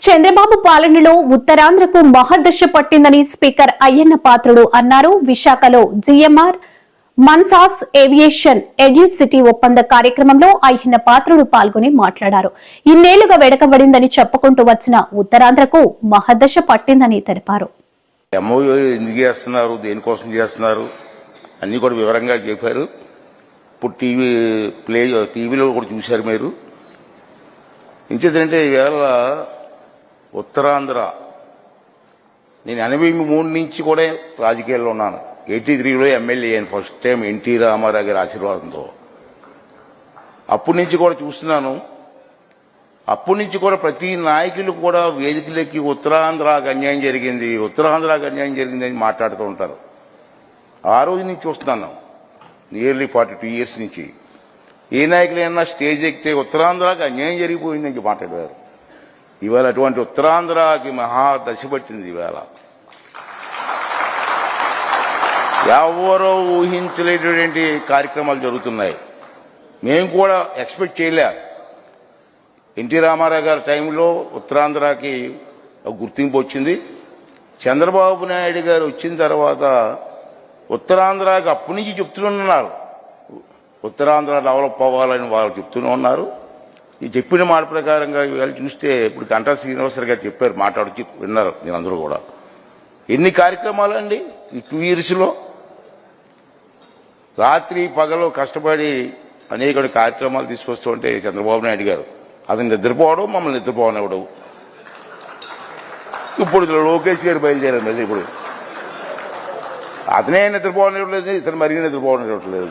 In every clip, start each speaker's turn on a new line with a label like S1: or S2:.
S1: చంద్రబాబు పాలనలో ఉత్తరాంధ్రకు మహర్దశ పట్టిందని స్పీకర్ అయ్యన్న పాత్రుడు అన్నారు. విశాఖలో జిఎంఆర్ మన్సాస్ ఏవియేషన్ ఎడ్యూసిటీ ఒప్పంద కార్యక్రమంలో అయ్యన్న పాత్రుడు పాల్గొని మాట్లాడారు. ఇన్నేళ్ళుగా వెడకబడిందని చెప్పుకుంటూ వచ్చిన ఉత్తరాంధ్రకు మహర్దశ పట్టిందని తెలిపారు.
S2: ఎందుకు చేస్తున్నారు? దేనికోసం చేస్తున్నారు? అన్ని కూడా వివరంగా చెప్పారు. ఇప్పుడు టీవీ ప్లే టీవీలో కూడా చూశారు మీరు. ఇంకేంటంటే ఈవేళ ఉత్తరాంధ్ర. నేను ఎనభై మూడు నుంచి కూడా రాజకీయాల్లో ఉన్నాను. ఎయిటీ త్రీలో ఎమ్మెల్యే అయ్యాను ఫస్ట్ టైం ఎన్టీ రామారావు గారి ఆశీర్వాదంతో. అప్పటి నుంచి కూడా చూస్తున్నాను. అప్పటి నుంచి కూడా ప్రతి నాయకులు కూడా వేదికలకి ఉత్తరాంధ్రకు అన్యాయం జరిగింది. ఉత్తరాంధ్రకు అన్యాయం జరిగింది అని మాట్లాడుతూ ఉంటారు. ఆ రోజు నుంచి చూస్తున్నాను. నియర్లీ ఫార్టీ టూ ఇయర్స్ నుంచి. ఏ నాయకులైనా స్టేజ్ ఎక్కితే ఉత్తరాంధ్రకు అన్యాయం జరిగిపోయిందని మాట్లాడారు. ఇవాళ అటువంటి ఉత్తరాంధ్రకి మహా దశ పట్టింది ఇవాళ. ఎవరో ఊహించలేటువంటి కార్యక్రమాలు జరుగుతున్నాయి. మేము కూడా ఎక్స్పెక్ట్ చేయలే. ఎన్టీ రామారావు గారి టైంలో ఉత్తరాంధ్రకి గుర్తింపు వచ్చింది. చంద్రబాబు నాయుడు గారు వచ్చిన తర్వాత ఉత్తరాంధ్రకి అప్పటి నుంచి చెప్తున్నారు ఉత్తరాంధ్ర డెవలప్ అవ్వాలని వాళ్ళు చెప్తూనే ఉన్నారు. ఈ చెప్పిన మాట ప్రకారంగా వీళ్ళు చూస్తే ఇప్పుడు గంటా శ్రీనివాసరావు గారు చెప్పారు మాట్లాడుతూ విన్నారు నేను అందరూ కూడా. ఎన్ని కార్యక్రమాలు అండి ఈ టూ ఇయర్స్లో రాత్రి పగలు కష్టపడి అనేక కార్యక్రమాలు తీసుకొస్తుంటే చంద్రబాబు నాయుడు గారు అతను నిద్రపోవడం మమ్మల్ని నిద్రపోనివ్వడం. ఇప్పుడు లోకేష్ గారు బయలుదేరారు మళ్ళీ ఇప్పుడు. అతనే నిద్రపోనివ్వట్లేదు ఇతను మరీ నిద్రపోనివ్వట్లేదు.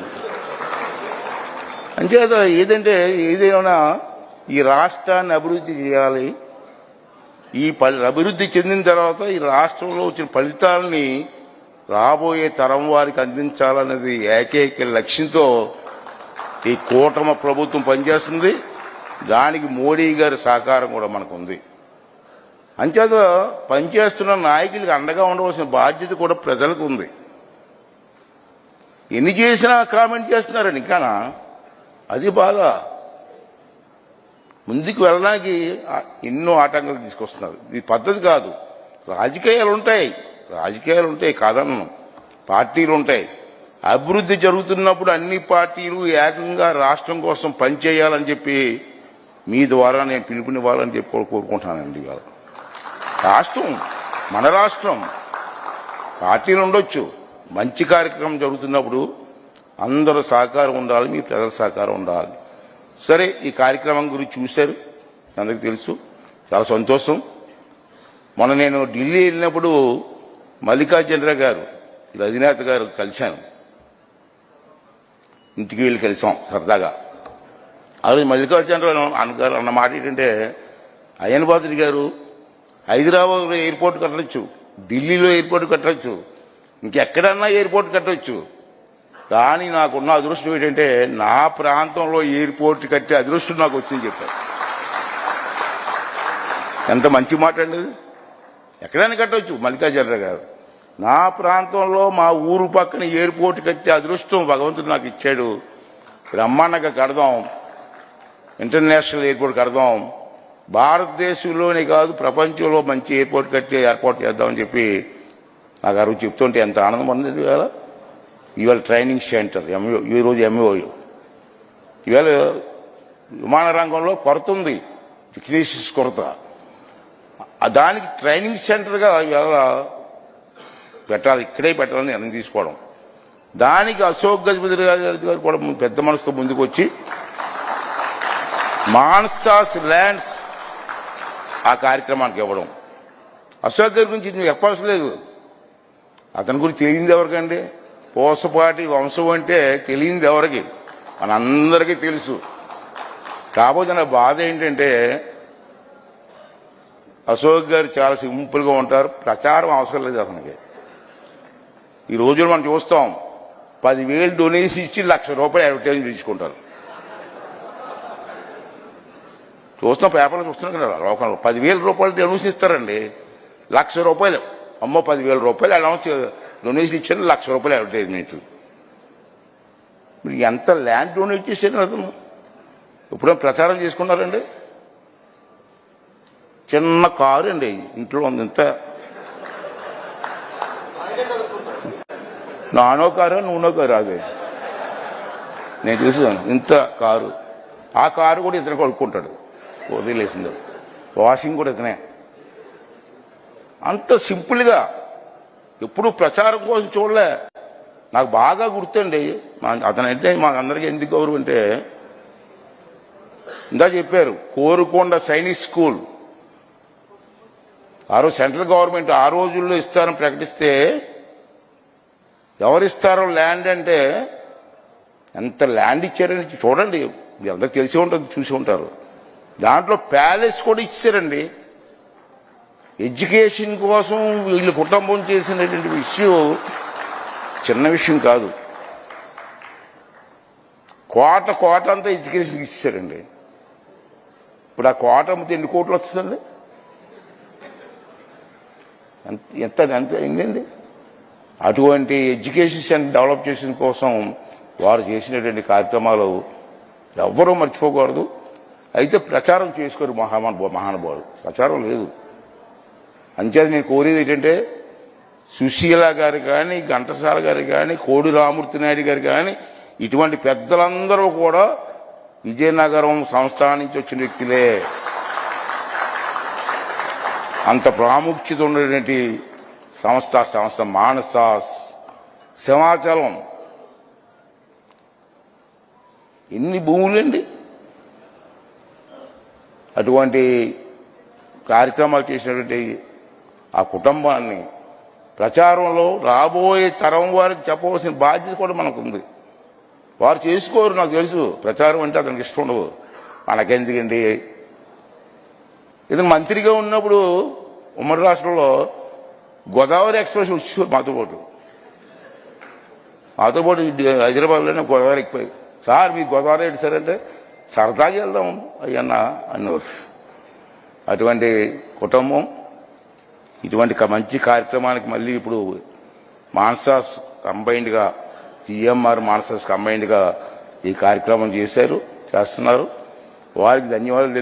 S2: అంచేత ఏదంటే ఏదైనా ఈ రాష్ట్రాన్ని అభివృద్ధి చేయాలి. ఈ అభివృద్ధి చెందిన తర్వాత ఈ రాష్ట్రంలో వచ్చిన ఫలితాలని రాబోయే తరం వారికి అందించాలన్నది ఏకైక లక్ష్యంతో ఈ కూటమి ప్రభుత్వం పనిచేస్తుంది. దానికి మోడీ గారి సహకారం కూడా మనకు ఉంది అంచేత పనిచేస్తున్న నాయకులకు అండగా ఉండవలసిన బాధ్యత కూడా ప్రజలకు ఉంది ఎన్ని చేసినా కామెంట్ చేస్తున్నారండి ఇంకానా అది బాధ. ముందుకు వెళ్ళడానికి ఎన్నో ఆటంకాలు తీసుకొస్తున్నారు. ఇది పద్ధతి కాదు. రాజకీయాలు ఉంటాయి. రాజకీయాలు ఉంటాయి కాదన్నాం. పార్టీలు ఉంటాయి. అభివృద్ధి జరుగుతున్నప్పుడు అన్ని పార్టీలు ఏకంగా రాష్ట్రం కోసం పనిచేయాలని చెప్పి మీ ద్వారా నేను పిలుపునివ్వాలని చెప్పి కోరుకుంటున్నానండి కోరుకుంటానండి ఇవాళ. రాష్ట్రం మన రాష్ట్రం. పార్టీలు ఉండొచ్చు. మంచి కార్యక్రమం జరుగుతున్నప్పుడు అందరూ సహకారం ఉండాలి మీ ప్రజల సహకారం ఉండాలి. సరే ఈ కార్యక్రమం గురించి చూశారు. అందరికి తెలుసు. చాలా సంతోషం. మొన్న నేను ఢిల్లీ వెళ్ళినప్పుడు మల్లికార్జునరావు గారు వీళ్ళ అధినేత గారు కలిశాను. ఇంటికి వెళ్ళి కలిసాం సరదాగా. అది మల్లికార్జునరావు అన్నగారు అన్న మాట ఏంటంటే అయ్యన్ గారు హైదరాబాద్లో ఎయిర్పోర్ట్ కట్టచ్చు ఢిల్లీలో ఎయిర్పోర్ట్ కట్టచ్చు ఇంకెక్కడన్నా ఎయిర్పోర్ట్ కట్టొచ్చు. కానీ నాకున్న అదృష్టం ఏంటంటే నా ప్రాంతంలో ఎయిర్పోర్ట్ కట్టే అదృష్టం నాకు వచ్చింది చెప్పారు. ఎంత మంచి మాట అండి ఎక్కడైనా కట్టవచ్చు మల్లికార్జునరావు గారు. నా ప్రాంతంలో మా ఊరు పక్కన ఎయిర్పోర్ట్ కట్టే అదృష్టం భగవంతుడు నాకు ఇచ్చాడు. బ్రహ్మాండంగా కడదాం. ఇంటర్నేషనల్ ఎయిర్పోర్ట్ కడదాం. భారతదేశంలోనే కాదు ప్రపంచంలో మంచి ఎయిర్పోర్ట్ కట్టి ఏర్పాటు చేద్దామని చెప్పి నాకు ఆ రోజు చెప్తుంటే ఎంత ఆనందం ఉంది కదా ఇవాళ ట్రైనింగ్ సెంటర్ ఎంఓ ఈ రోజు ఎంఓ ఇవాళ విమాన రంగంలో కొరత ఉంది టెక్నీషియన్స్ కొరత. దానికి ట్రైనింగ్ సెంటర్గా ఇవాళ పెట్టాలి ఇక్కడే పెట్టాలని నిర్ణయం తీసుకోవడం. దానికి అశోక్ గజపతి గారి గారు కూడా పెద్ద మనసుతో ముందుకు వచ్చి మాన్సాస్ ల్యాండ్స్ ఆ కార్యక్రమానికి ఇవ్వడం. అశోక్ గారి గురించి నువ్వు చెప్పవలసిన లేదు. అతని గురించి తెలియంది ఎవరికండి? పోసపాటి వంశం అంటే తెలియంది ఎవరికి? మనందరికీ తెలుసు. కాకపోతే నా బాధ ఏంటంటే అశోక్ గారు చాలా సింపుల్గా ఉంటారు. ప్రచారం అవసరం లేదు అతనికి. ఈ రోజున మనం చూస్తాం పదివేలు డొనేషన్ ఇచ్చి లక్ష రూపాయలు అడ్వర్టైజ్మెంట్ తీసుకుంటారు చూస్తున్నాం పేపర్లు చూస్తున్నాం కదా లోకంలో. పదివేల రూపాయలు డొనేషన్ ఇస్తారండి. లక్ష రూపాయలు. అమ్మ పదివేల రూపాయలు అనౌన్స్ డొనేషన్ ఇచ్చాను లక్ష రూపాయలు అడ్వర్టైజ్మెంట్ మీరు ఎంత ల్యాండ్ డొనేట్ చేశారు అతను? ఎప్పుడైనా ప్రచారం చేసుకున్నారండి? చిన్న కారు అండి ఇంట్లో ఉంది ఇంత. నానో కారు నూనో కారు అది నేను చూసాను ఇంత కారు. ఆ కారు కూడా ఇతను కొనుక్కుంటాడు. వదిలేసింది వాషింగ్ కూడా ఇతనే. అంత సింపుల్గా ఎప్పుడు ప్రచారం కోసం చూడలే. నాకు బాగా గుర్తండి. మా- అతనంటే మాకందరికీ ఎందుకు గౌరవం అంటే ఇందా చెప్పారు కోరుకొండ సైనిక్ స్కూల్. ఆ రోజు సెంట్రల్ గవర్నమెంట్ ఆ రోజుల్లో ఇస్తారని ప్రకటిస్తే ఎవరిస్తారో ల్యాండ్ అంటే ఎంత ల్యాండ్ ఇచ్చారని చూడండి. మీ అందరికి తెలిసి ఉంటుంది చూసి ఉంటారు. దాంట్లో ప్యాలెస్ కూడా ఇచ్చారండి. ఎడ్యుకేషన్ కోసం వీళ్ళు కుటుంబం చేసినటువంటి విషయం చిన్న విషయం కాదు. కోట కోట అంతా ఎడ్యుకేషన్ ఇచ్చారండి. ఇప్పుడు ఆ కోట అమ్మితే ఎన్ని కోట్లు వస్తుందండి? ఎంత- ఎంత ఎంత ఏంటండి అటువంటి ఎడ్యుకేషన్ సెంటర్ డెవలప్ చేసిన కోసం వారు చేసినటువంటి కార్యక్రమాలు ఎవ్వరూ మర్చిపోకూడదు. అయితే ప్రచారం చేసుకోరు మహామా మహానుభావుడు ప్రచారం లేదు. అంచేది నేను కోరేది ఏంటంటే సుశీల గారు కానీ ఘంటసాల గారు కానీ కోడి రామూర్తి నాయుడు గారు కానీ ఇటువంటి పెద్దలందరూ కూడా విజయనగరం సంస్థానం నుంచి వచ్చిన వ్యక్తులే. అంత ప్రాముఖ్యత ఉన్నటువంటి సంస్థ సంస్థ మానస సింహాచలం. ఎన్ని భూములండి? అటువంటి కార్యక్రమాలు చేసినటువంటి ఆ కుటుంబాన్ని. ప్రచారంలో రాబోయే తరం వారికి చెప్పవలసిన బాధ్యత కూడా మనకు ఉంది వారు చేసుకోరు నాకు తెలుసు. ప్రచారం అంటే అతనికి ఇష్టం ఉండదు. మనకెందుకండి? ఇతను మంత్రిగా ఉన్నప్పుడు ఉమ్మడి రాష్ట్రంలో గోదావరి ఎక్స్ప్రెస్ వచ్చి మాతో పాటు. మాతో పాటు హైదరాబాద్లోనే గోదావరి ఎక్కిపోయి. సార్ మీ గోదావరి ఏంటి సార్? అంటే సరదాగా వెళ్దాం అయ్యన్న అన్నారు. అటువంటి కుటుంబం ఇటువంటి మంచి కార్యక్రమానికి మళ్ళీ ఇప్పుడు మాన్సాస్ కంబైన్డ్గా జిఎంఆర్ మాన్సాస్ కంబైన్డ్గా ఈ కార్యక్రమం చేశారు చేస్తున్నారు. వారికి ధన్యవాదాలు